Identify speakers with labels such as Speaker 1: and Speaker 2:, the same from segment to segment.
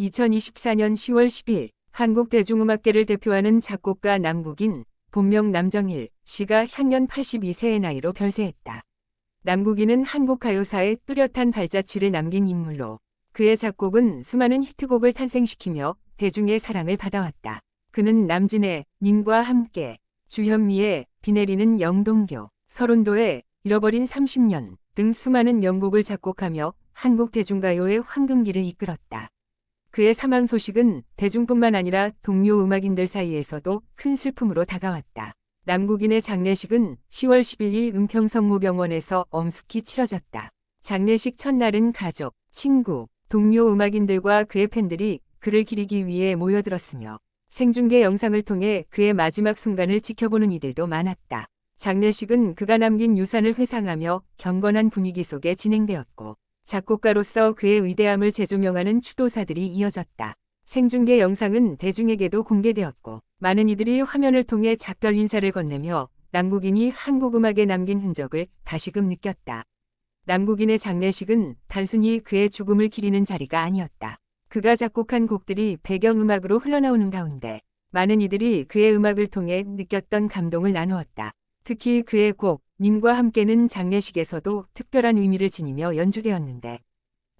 Speaker 1: 2024년 10월 10일 한국 대중음악계를 대표하는 작곡가 남국인 본명 남정일 씨가 향년 82세의 나이로 별세했다. 남국인은 한국 가요사에 뚜렷한 발자취를 남긴 인물로 그의 작곡은 수많은 히트곡을 탄생시키며 대중의 사랑을 받아왔다. 그는 남진의 님과 함께 주현미의 비 내리는 영동교, 서른도의 잃어버린 30년 등 수많은 명곡을 작곡하며 한국 대중가요의 황금기를 이끌었다. 그의 사망 소식은 대중뿐만 아니라 동료 음악인들 사이에서도 큰 슬픔으로 다가왔다. 남국인의 장례식은 10월 11일 은평성모병원에서 엄숙히 치러졌다. 장례식 첫날은 가족, 친구, 동료 음악인들과 그의 팬들이 그를 기리기 위해 모여들었으며 생중계 영상을 통해 그의 마지막 순간을 지켜보는 이들도 많았다. 장례식은 그가 남긴 유산을 회상하며 경건한 분위기 속에 진행되었고 작곡가로서 그의 위대함을 재조명하는 추도사들이 이어졌다. 생중계 영상은 대중에게도 공개되었고 많은 이들이 화면을 통해 작별 인사를 건네며 남국인이 한국 음악에 남긴 흔적을 다시금 느꼈다. 남국인의 장례식은 단순히 그의 죽음을 기리는 자리가 아니었다. 그가 작곡한 곡들이 배경음악으로 흘러나오는 가운데 많은 이들이 그의 음악을 통해 느꼈던 감동을 나누었다. 특히 그의 곡 님과 함께는 장례식에서도 특별한 의미를 지니며 연주되었는데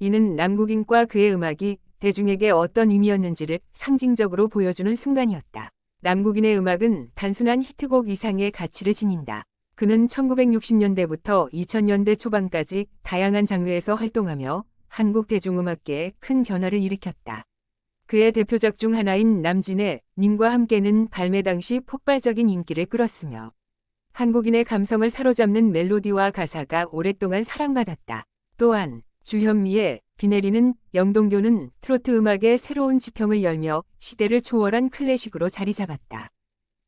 Speaker 1: 이는 남국인과 그의 음악이 대중에게 어떤 의미였는지를 상징적으로 보여주는 순간이었다. 남국인의 음악은 단순한 히트곡 이상의 가치를 지닌다. 그는 1960년대부터 2000년대 초반까지 다양한 장르에서 활동하며 한국 대중음악계에 큰 변화를 일으켰다. 그의 대표작 중 하나인 남진의 님과 함께는 발매 당시 폭발적인 인기를 끌었으며 한국인의 감성을 사로잡는 멜로디와 가사가 오랫동안 사랑받았다. 또한 주현미의 비 내리는 영동교는 트로트 음악의 새로운 지평을 열며 시대를 초월한 클래식으로 자리 잡았다.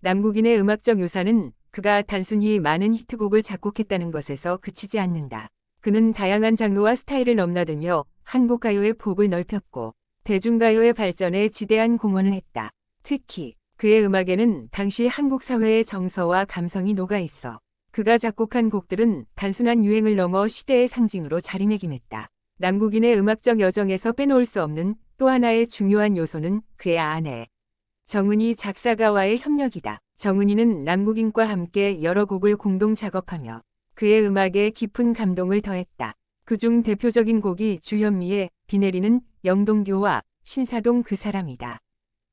Speaker 1: 남국인의 음악적 유산은 그가 단순히 많은 히트곡을 작곡했다는 것에서 그치지 않는다. 그는 다양한 장르와 스타일을 넘나들며 한국 가요의 폭을 넓혔고 대중가요의 발전에 지대한 공헌을 했다. 특히 그의 음악에는 당시 한국 사회의 정서와 감성이 녹아 있어 그가 작곡한 곡들은 단순한 유행을 넘어 시대의 상징으로 자리매김했다. 남국인의 음악적 여정에서 빼놓을 수 없는 또 하나의 중요한 요소는 그의 아내 정은이 작사가와의 협력이다. 정은이는 남국인과 함께 여러 곡을 공동 작업하며 그의 음악에 깊은 감동을 더했다. 그중 대표적인 곡이 주현미의 비 내리는 영동교와 신사동 그 사람이다.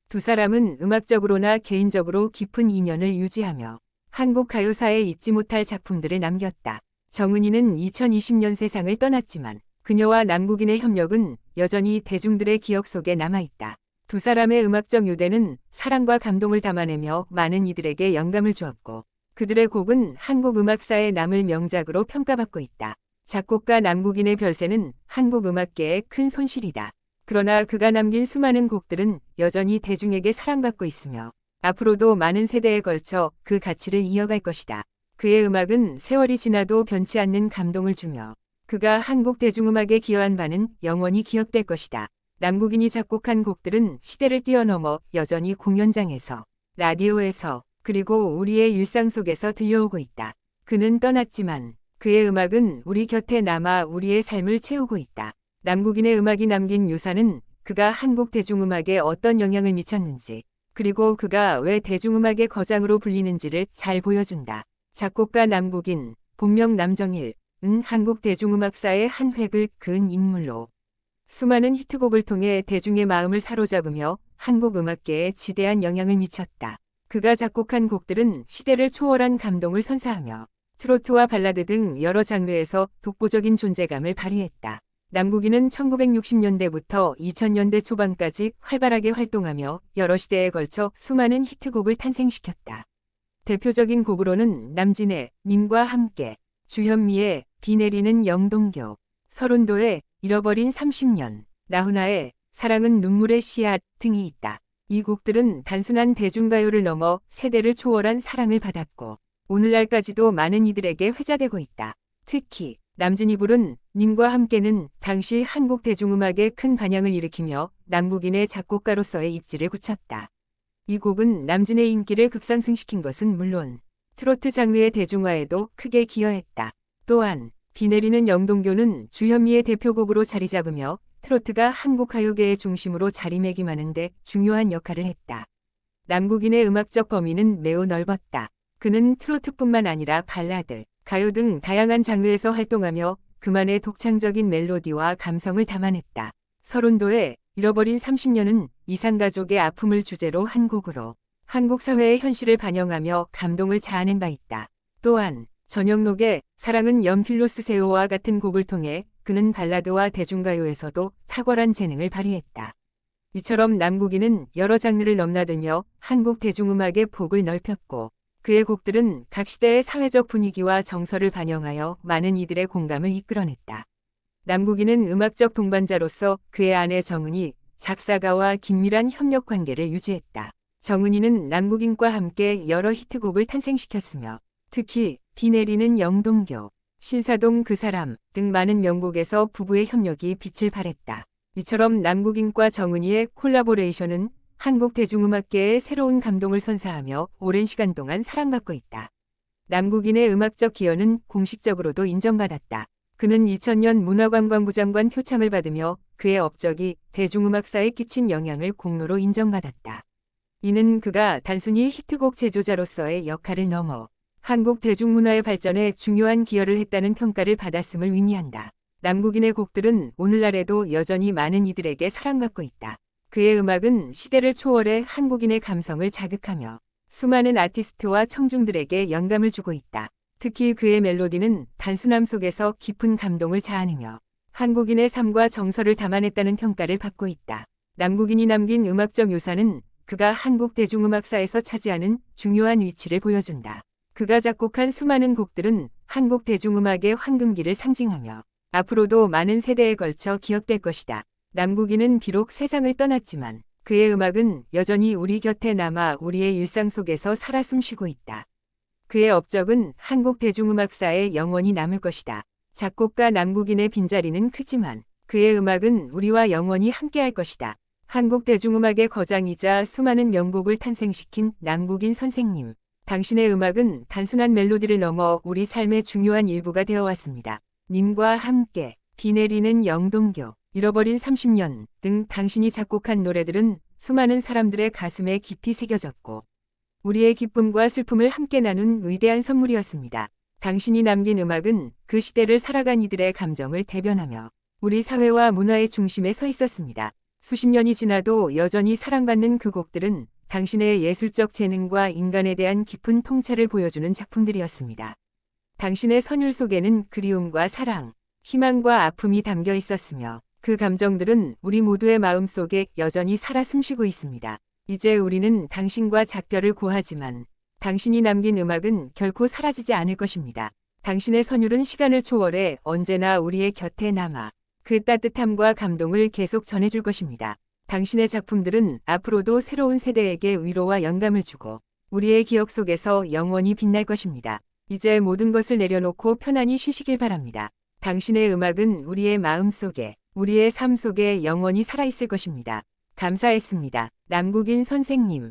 Speaker 1: 두 사람은 음악적으로나 개인적으로 깊은 인연을 유지하며 한국 가요사에 잊지 못할 작품들을 남겼다. 정은이는 2020년 세상을 떠났지만 그녀와 남국인의 협력은 여전히 대중들의 기억 속에 남아있다. 두 사람의 음악적 유대는 사랑과 감동을 담아내며 많은 이들에게 영감을 주었고 그들의 곡은 한국 음악사에 남을 명작으로 평가받고 있다. 작곡가 남국인의 별세는 한국 음악계의 큰 손실이다. 그러나 그가 남긴 수많은 곡들은 여전히 대중에게 사랑받고 있으며 앞으로도 많은 세대에 걸쳐 그 가치를 이어갈 것이다. 그의 음악은 세월이 지나도 변치 않는 감동을 주며 그가 한국 대중음악에 기여한 바는 영원히 기억될 것이다. 남국인이 작곡한 곡들은 시대를 뛰어넘어 여전히 공연장에서, 라디오에서, 그리고 우리의 일상 속에서 들려오고 있다. 그는 떠났지만 그의 음악은 우리 곁에 남아 우리의 삶을 채우고 있다. 남국인의 음악이 남긴 유산은 그가 한국 대중음악에 어떤 영향을 미쳤는지, 그리고 그가 왜 대중음악의 거장으로 불리는지를 잘 보여준다. 작곡가 남국인, 본명 남정일, 은 한국 대중음악사의 한 획을 그은 인물로 수많은 히트곡을 통해 대중의 마음을 사로잡으며 한국 음악계에 지대한 영향을 미쳤다. 그가 작곡한 곡들은 시대를 초월한 감동을 선사하며 트로트와 발라드 등 여러 장르에서 독보적인 존재감을 발휘했다. 남국인은 1960년대부터 2000년대 초반까지 활발하게 활동하며 여러 시대에 걸쳐 수많은 히트곡을 탄생시켰다. 대표적인 곡으로는 남진의 님과 함께, 주현미의 비 내리는 영동교, 서른도의 잃어버린 30년, 나훈아의 사랑은 눈물의 씨앗 등이 있다. 이 곡들은 단순한 대중가요를 넘어 세대를 초월한 사랑을 받았고 오늘날까지도 많은 이들에게 회자되고 있다. 특히 남진이 부른 님과 함께는 당시 한국 대중음악에 큰 반향을 일으키며 남국인의 작곡가로서의 입지를 굳혔다. 이 곡은 남진의 인기를 급상승시킨 것은 물론 트로트 장르의 대중화에도 크게 기여했다. 또한 비 내리는 영동교는 주현미의 대표곡으로 자리 잡으며 트로트가 한국 가요계의 중심으로 자리매김하는데 중요한 역할을 했다. 남국인의 음악적 범위는 매우 넓었다. 그는 트로트뿐만 아니라 발라드, 가요 등 다양한 장르에서 활동하며 그만의 독창적인 멜로디와 감성을 담아냈다. 서른도의 잃어버린 30년은 이산가족의 아픔을 주제로 한 곡으로 한국 사회의 현실을 반영하며 감동을 자아낸 바 있다. 또한 전영록의 사랑은 연필로 쓰세요와 같은 곡을 통해 그는 발라드와 대중가요에서도 탁월한 재능을 발휘했다. 이처럼 남국인은 여러 장르를 넘나들며 한국 대중음악의 폭을 넓혔고 그의 곡들은 각 시대의 사회적 분위기와 정서를 반영하여 많은 이들의 공감을 이끌어냈다. 남국인은 음악적 동반자로서 그의 아내 정은이 작사가와 긴밀한 협력 관계를 유지했다. 정은이는 남국인과 함께 여러 히트곡을 탄생시켰으며 특히 비 내리는 영동교, 신사동 그 사람 등 많은 명곡에서 부부의 협력이 빛을 발했다. 이처럼 남국인과 정은이의 콜라보레이션은 한국 대중음악계에 새로운 감동을 선사하며 오랜 시간 동안 사랑받고 있다. 남국인의 음악적 기여는 공식적으로도 인정받았다. 그는 2000년 문화관광부 장관 표창을 받으며 그의 업적이 대중음악사에 끼친 영향을 공로로 인정받았다. 이는 그가 단순히 히트곡 제조자로서의 역할을 넘어 한국 대중문화의 발전에 중요한 기여를 했다는 평가를 받았음을 의미한다. 남국인의 곡들은 오늘날에도 여전히 많은 이들에게 사랑받고 있다. 그의 음악은 시대를 초월해 한국인의 감성을 자극하며 수많은 아티스트와 청중들에게 영감을 주고 있다. 특히 그의 멜로디는 단순함 속에서 깊은 감동을 자아내며 한국인의 삶과 정서를 담아냈다는 평가를 받고 있다. 남국인이 남긴 음악적 유산은 그가 한국 대중음악사에서 차지하는 중요한 위치를 보여준다. 그가 작곡한 수많은 곡들은 한국 대중음악의 황금기를 상징하며 앞으로도 많은 세대에 걸쳐 기억될 것이다. 남국인은 비록 세상을 떠났지만 그의 음악은 여전히 우리 곁에 남아 우리의 일상 속에서 살아 숨쉬고 있다. 그의 업적은 한국 대중음악사에 영원히 남을 것이다. 작곡가 남국인의 빈자리는 크지만 그의 음악은 우리와 영원히 함께할 것이다. 한국 대중음악의 거장이자 수많은 명곡을 탄생시킨 남국인 선생님. 당신의 음악은 단순한 멜로디를 넘어 우리 삶의 중요한 일부가 되어 왔습니다. 님과 함께 비 내리는 영동교, 잃어버린 30년 등 당신이 작곡한 노래들은 수많은 사람들의 가슴에 깊이 새겨졌고 우리의 기쁨과 슬픔을 함께 나눈 위대한 선물이었습니다. 당신이 남긴 음악은 그 시대를 살아간 이들의 감정을 대변하며 우리 사회와 문화의 중심에 서 있었습니다. 수십 년이 지나도 여전히 사랑받는 그 곡들은 당신의 예술적 재능과 인간에 대한 깊은 통찰을 보여주는 작품들이었습니다. 당신의 선율 속에는 그리움과 사랑, 희망과 아픔이 담겨 있었으며 그 감정들은 우리 모두의 마음 속에 여전히 살아 숨쉬고 있습니다. 이제 우리는 당신과 작별을 고하지만 당신이 남긴 음악은 결코 사라지지 않을 것입니다. 당신의 선율은 시간을 초월해 언제나 우리의 곁에 남아 그 따뜻함과 감동을 계속 전해줄 것입니다. 당신의 작품들은 앞으로도 새로운 세대에게 위로와 영감을 주고 우리의 기억 속에서 영원히 빛날 것입니다. 이제 모든 것을 내려놓고 편안히 쉬시길 바랍니다. 당신의 음악은 우리의 마음 속에, 우리의 삶 속에 영원히 살아있을 것입니다. 감사했습니다. 남국인 선생님.